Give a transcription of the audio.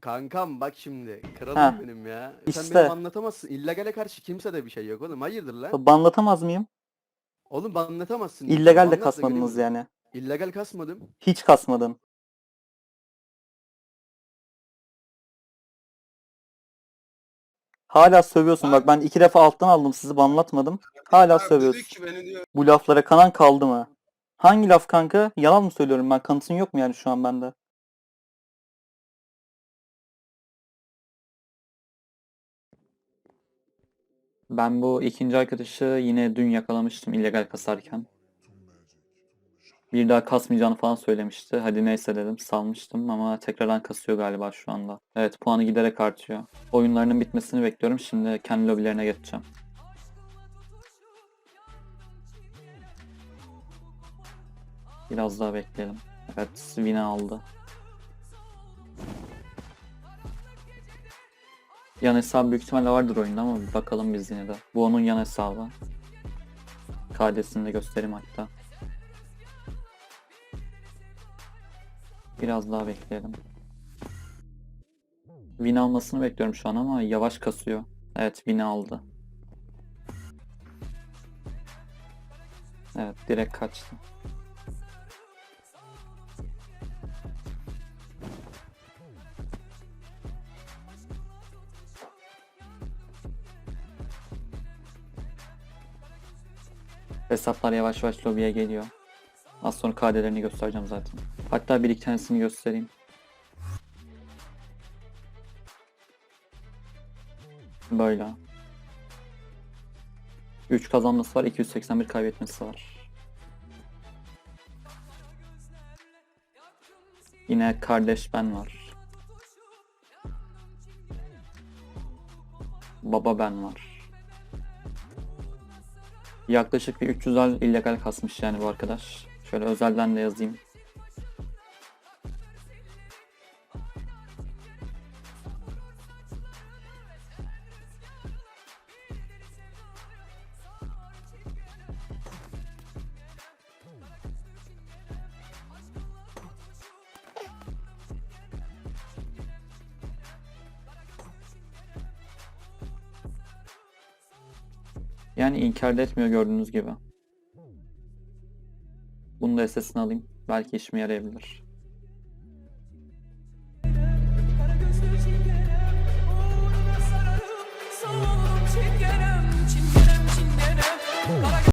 Kankam bak şimdi. Kralım Ha, benim ya. işte. Sen benim anlatamazsın. İllegale karşı kimse de bir şey yok oğlum. Hayırdır lan? Banlatamaz mıyım? Oğlum anlatamazsın. İllegal de Anlat da kasmadınız göreyim. yani. İllegal kasmadım. Hiç kasmadın. Hala sövüyorsun. Bak ben iki defa alttan aldım sizi banlatmadım. Hala Abi sövüyorsun. Dedi ki beni diyor. Bu laflara kanan kaldı mı? Hangi laf kanka? Yalan mı söylüyorum ben? Kanıtın yok mu yani şu an bende? Ben bu ikinci arkadaşı yine dün yakalamıştım illegal kasarken. Bir daha kasmayacağını falan söylemişti. Hadi neyse dedim salmıştım ama tekrardan kasıyor galiba şu anda. Evet puanı giderek artıyor. Oyunlarının bitmesini bekliyorum. Şimdi kendi lobilerine geçeceğim. Biraz daha bekleyelim. Evet Vina aldı. Yan hesabı büyük ihtimalle vardır oyunda ama bakalım biz yine de. Bu onun yan hesabı. KD'sini de göstereyim hatta. Biraz daha bekleyelim. Win almasını bekliyorum şu an ama yavaş kasıyor. Evet win aldı. Evet direkt kaçtı. Hesaplar yavaş yavaş lobiye geliyor. Az sonra KD'lerini göstereceğim zaten. Hatta bir iki tanesini göstereyim. Böyle. 3 kazanması var, 281 kaybetmesi var. Yine kardeş ben var. Baba ben var. Yaklaşık bir 300'er illegal kasmış yani bu arkadaş. Şöyle özelden de yazayım. Yani inkar da etmiyor gördüğünüz gibi. Bunu da SS'ini alayım. Belki işime yarayabilir.